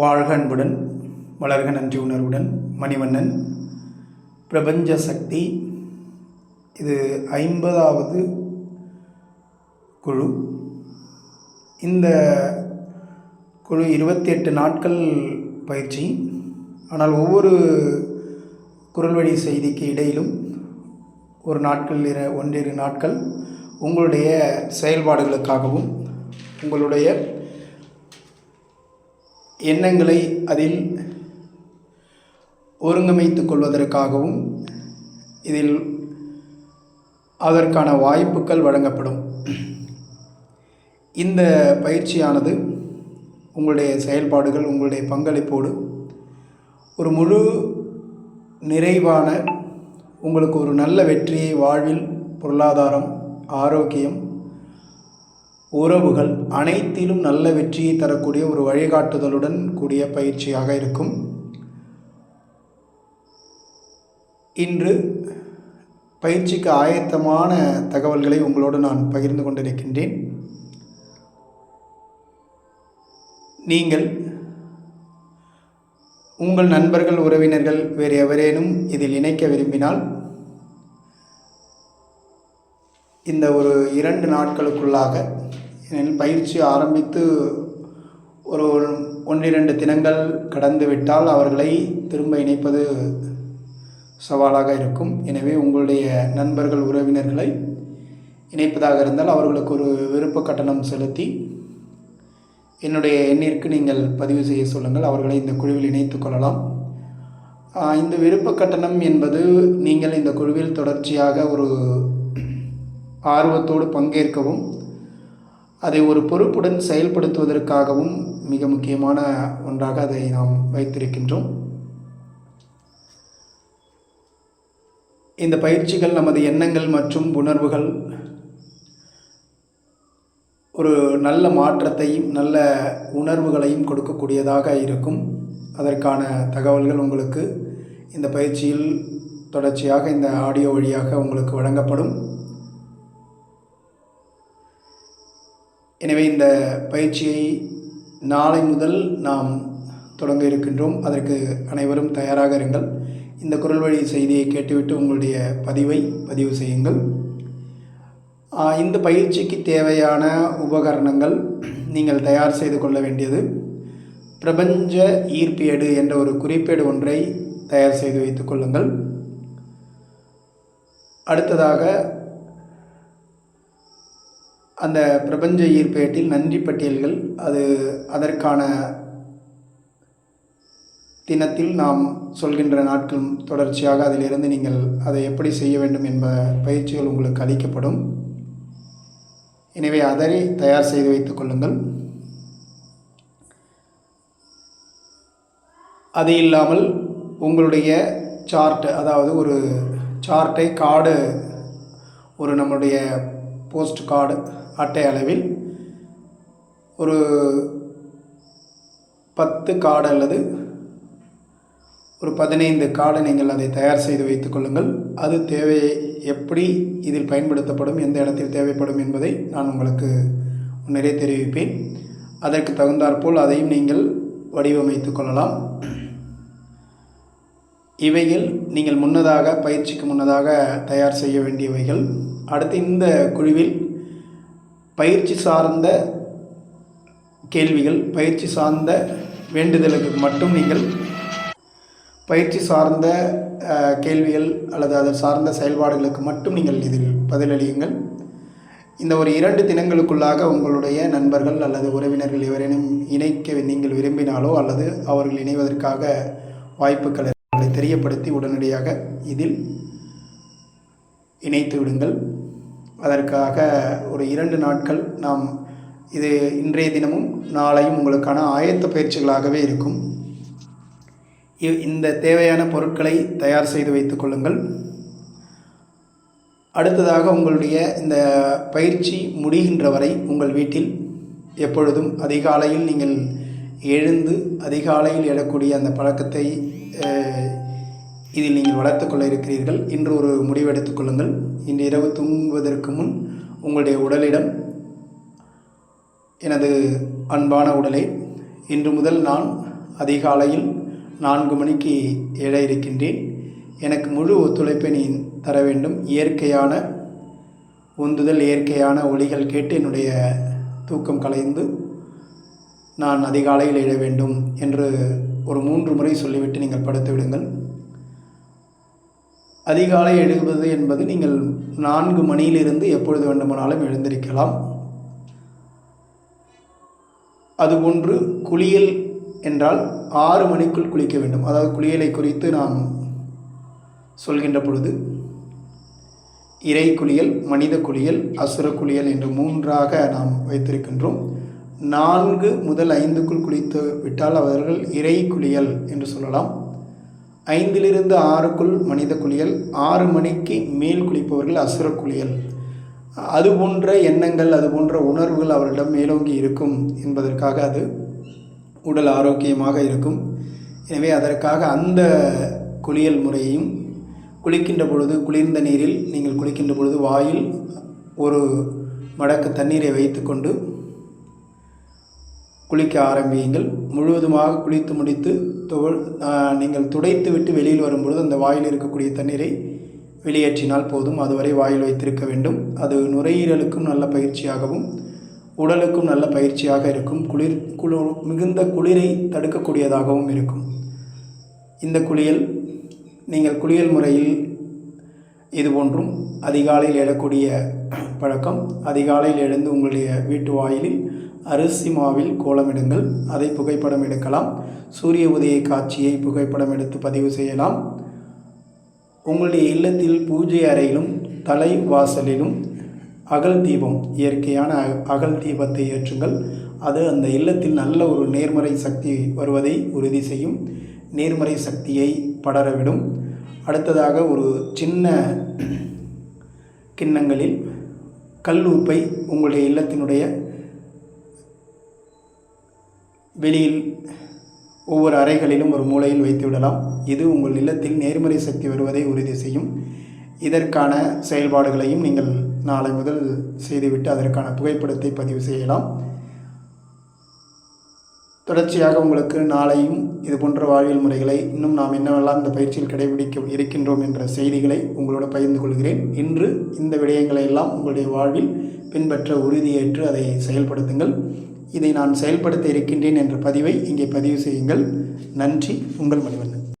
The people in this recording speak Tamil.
வாழ்க அன்புடன் வளர்க நன்றி உணர்வுடன் மணிவண்ணன். பிரபஞ்ச சக்தி இது ஐம்பதாவது குழு. இந்த குழு இருபத்தி எட்டு நாட்கள் பயிற்சி. ஆனால் ஒவ்வொரு குரல்வழி செய்திக்கு இடையிலும் ஒரு நாட்கள் இர ஒன்றிரு நாட்கள் உங்களுடைய செயல்பாடுகளுக்காகவும் உங்களுடைய எண்ணங்களை அதில் ஒருங்கமைத்து கொள்வதற்காகவும் இதில் அதற்கான வாய்ப்புகள் வழங்கப்படும். இந்த பயிற்சியானது உங்களுடைய செயல்பாடுகள் உங்களுடைய பங்களிப்போடு ஒரு முழு நிறைவான உங்களுக்கு ஒரு நல்ல வெற்றியை வாழ்வில் பொருளாதாரம் ஆரோக்கியம் உறவுகள் அனைத்திலும் நல்ல வெற்றியை தரக்கூடிய ஒரு வழிகாட்டுதலுடன் கூடிய பயிற்சியாக இருக்கும். இன்று பயிற்சிக்கு ஆயத்தமான தகவல்களை உங்களோடு நான் பகிர்ந்து கொண்டிருக்கின்றேன். நீங்கள் உங்கள் நண்பர்கள் உறவினர்கள் வேறு எவரேனும் இதில் இணைக்க விரும்பினால் இந்த ஒரு இரண்டு நாட்களுக்குள்ளாக ஏனெனில் பயிற்சி ஆரம்பித்து ஒரு ஒன்றிரண்டு தினங்கள் கடந்துவிட்டால் அவர்களை திரும்ப இணைப்பது சவாலாக இருக்கும். எனவே உங்களுடைய நண்பர்கள் உறவினர்களை இணைப்பதாக இருந்தால் அவர்களுக்கு ஒரு விருப்ப கட்டணம் செலுத்தி என்னுடைய எண்ணிற்கு நீங்கள் பதிவு செய்ய சொல்லுங்கள். அவர்களை இந்த குழுவில் இணைத்து கொள்ளலாம். இந்த விருப்ப கட்டணம் என்பது நீங்கள் இந்த குழுவில் தொடர்ச்சியாக ஒரு ஆர்வத்தோடு பங்கேற்கவும் அதை ஒரு பொறுப்புடன் செயல்படுத்துவதற்காகவும் மிக முக்கியமான ஒன்றாக அதை நாம் வைத்திருக்கின்றோம். இந்த பயிற்சிகள் நமது எண்ணங்கள் மற்றும் உணர்வுகள் ஒரு நல்ல மாற்றத்தையும் நல்ல உணர்வுகளையும் கொடுக்கக்கூடியதாக இருக்கும். அதற்கான தகவல்கள் உங்களுக்கு இந்த பயிற்சியில் தொடர்ச்சியாக இந்த ஆடியோ வழியாக உங்களுக்கு வழங்கப்படும். எனவே இந்த பயிற்சியை நாளை முதல் நாம் தொடங்க இருக்கின்றோம். அதற்கு அனைவரும் தயாராக இருங்கள். இந்த குரல் வழி செய்தியை கேட்டுவிட்டு உங்களுடைய பதிவை பதிவு செய்யுங்கள். இந்த பயிற்சிக்கு தேவையான உபகரணங்கள் நீங்கள் தயார் செய்து கொள்ள வேண்டியது. பிரபஞ்ச ஈர்ப்பேடு என்ற ஒரு குறிப்பேடு ஒன்றை தயார் செய்து வைத்துக் கொள்ளுங்கள். அடுத்ததாக அந்த பிரபஞ்ச ஈர்ப்பேட்டில் நன்றி பட்டியல்கள் அது அதற்கான தினத்தில் நாம் சொல்கின்ற நாட்கள் தொடர்ச்சியாக அதிலிருந்து நீங்கள் அதை எப்படி செய்ய வேண்டும் என்ப பயிற்சிகள் உங்களுக்கு அளிக்கப்படும். எனவே அதை தயார் செய்து வைத்துக் கொள்ளுங்கள். அது இல்லாமல் உங்களுடைய சார்ட் அதாவது ஒரு சார்ட்டை கார்டு ஒரு நம்முடைய போஸ்ட் கார்டு அட்டை அளவில் ஒரு பத்து கார்டு அல்லது ஒரு பதினைந்து காடு நீங்கள் அதை தயார் செய்து வைத்துக் கொள்ளுங்கள். அது தேவை எப்படி இதில் பயன்படுத்தப்படும் எந்த இடத்தில் தேவைப்படும் என்பதை நான் உங்களுக்கு முன்னரே தெரிவிப்பேன். அதற்கு தகுந்தாற்போல் அதையும் நீங்கள் வடிவமைத்து கொள்ளலாம். இவைகள் நீங்கள் முன்னதாக பயிற்சிக்கு முன்னதாக தயார் செய்ய வேண்டியவைகள். அடுத்து இந்த குழுவில் பயிற்சி சார்ந்த கேள்விகள் பயிற்சி சார்ந்த வேண்டுதலுக்கு மட்டும் நீங்கள் பயிற்சி சார்ந்த கேள்விகள் அல்லது அதை சார்ந்த செயல்பாடுகளுக்கு மட்டும் நீங்கள் இதில் பதிலளியுங்கள். இந்த ஒரு இரண்டு தினங்களுக்குள்ளாக உங்களுடைய நண்பர்கள் அல்லது உறவினர்கள் எவரேனும் இணைக்க நீங்கள் விரும்பினாலோ அல்லது அவர்கள் இணைவதற்காக வாய்ப்புகளை தெரியப்படுத்தி உடனடியாக இதில் இணைத்து விடுங்கள். அதற்காக ஒரு இரண்டு நாட்கள் நாம் இது இன்றைய தினமும் நாளையும் உங்களுக்கான ஆயத்த பயிற்சிகளாகவே இருக்கும். இந்த தேவையான பொருட்களை தயார் செய்து வைத்துக் கொள்ளுங்கள். அடுத்ததாக உங்களுடைய இந்த பயிற்சி முடிகின்ற வரை உங்கள் வீட்டில் எப்பொழுதும் அதிகாலையில் நீங்கள் எழுந்து அதிகாலையில் எழக்கூடிய அந்த பழக்கத்தை இதில் நீங்கள் வளர்த்துக்கொள்ள இருக்கிறீர்கள். இன்று ஒரு முடிவெடுத்துக் கொள்ளுங்கள். இன்று இரவு தூங்குவதற்கு முன் உங்களுடைய உடலிடம் எனது அன்பான உடலே இன்று முதல் நான் அதிகாலையில் நான்கு மணிக்கு எழ இருக்கின்றேன். எனக்கு முழு ஒத்துழைப்பை நீ தர வேண்டும். இயற்கையான உந்துதல் இயற்கையான ஒளிகள் கேட்டு என்னுடைய தூக்கம் கலைந்து நான் அதிகாலையில் எழ வேண்டும் என்று ஒரு மூன்று முறை சொல்லிவிட்டு நீங்கள் படுத்து விடுங்கள். அதிகாலை எழுவது என்பது நீங்கள் நான்கு மணியிலிருந்து எப்பொழுது வேண்டுமானாலும் எழுந்திருக்கலாம். அதுபோன்று குளியல் என்றால் ஆறு மணிக்குள் குளிக்க வேண்டும். அதாவது குளியலை குறித்து நாம் சொல்கின்ற பொழுது இறை குளியல் மனித குளியல் அசுர குளியல் என்று மூன்றாக நாம் வைத்திருக்கின்றோம். நான்கு முதல் ஐந்துக்குள் குளித்து விட்டால் அவர்கள் இறை குளியல் என்று சொல்லலாம். ஐந்திலிருந்து ஆறுக்குள் மனித குளியல் ஆறு மணிக்கு மேல் குளிப்பவர்கள் அசுர குளியல். அது போன்ற எண்ணங்கள் அது போன்ற உணர்வுகள் அவர்களிடம் மேலோங்கி இருக்கும் என்பதற்காக அது உடல் ஆரோக்கியமாக இருக்கும். எனவே அதற்காக அந்த குளியல் முறையையும் குளிக்கின்ற பொழுது குளிர்ந்த நீரில் நீங்கள் குளிக்கின்ற பொழுது வாயில் ஒரு மடக்கு தண்ணீரை வைத்துக்கொண்டு குளிக்க ஆரம்பியுங்கள். முழுவதுமாக குளித்து முடித்து துவ நீங்கள் துடைத்து விட்டு வெளியில் வரும்பொழுது அந்த வாயில் இருக்கக்கூடிய தண்ணீரை வெளியேற்றினால் போதும். அதுவரை வாயில் வைத்திருக்க வேண்டும். அது நுரையீரலுக்கும் நல்ல பயிற்சியாகவும் உடலுக்கும் நல்ல பயிற்சியாக இருக்கும். குளிர் குளு மிகுந்த குளிரை தடுக்கக்கூடியதாகவும் இருக்கும். இந்த குளியல் நீங்கள் குளியல் முறையில் இது போன்றும் அதிகாலையில் எழக்கூடிய பழக்கம். அதிகாலையில் எழுந்து உங்களுடைய வீட்டு வாயிலில் அரிசி மாவில் கோலமிடுங்கள். அதை புகைப்படம் எடுக்கலாம். சூரிய உதய காட்சியை புகைப்படம் எடுத்து பதிவு செய்யலாம். உங்களுடைய இல்லத்தில் பூஜை அறையிலும் தலை வாசலிலும் அகல் தீபம் இயற்கையான அகல் தீபத்தை ஏற்றுங்கள். அது அந்த இல்லத்தில் நல்ல ஒரு நேர்மறை சக்தி வருவதை உறுதி செய்யும். நேர்மறை சக்தியை படரவிடும். அடுத்ததாக ஒரு சின்ன கிண்ணங்களில் கல் உப்பை உங்களுடைய இல்லத்தினுடைய வெளியில் ஒவ்வொரு அறைகளிலும் ஒரு மூலையில் வைத்து விடலாம். இது உங்கள் இல்லத்தில் நேர்மறை சக்தி வருவதை உறுதி செய்யும். இதற்கான செயல்பாடுகளையும் நீங்கள் நாளை முதல் செய்துவிட்டு அதற்கான புகைப்படத்தை பதிவு செய்யலாம். தொடர்ச்சியாக உங்களுக்கு நாளையும் இது போன்ற வாழ்வியல் முறைகளை இன்னும் நாம் என்னவெல்லாம் இந்த பயிற்சியில் கடைபிடிக்க இருக்கின்றோம் என்ற செய்திகளை உங்களோட பகிர்ந்து கொள்கிறேன். இன்று இந்த விடயங்களை எல்லாம் உங்களுடைய வாழ்வில் பின்பற்ற உறுதியேற்று அதை செயல்படுத்துங்கள். இதை நான் செயல்படுத்த இருக்கின்றேன் என்ற பதிவை இங்கே பதிவு செய்யுங்கள். நன்றி. உங்கள் மணிவண்ணன்.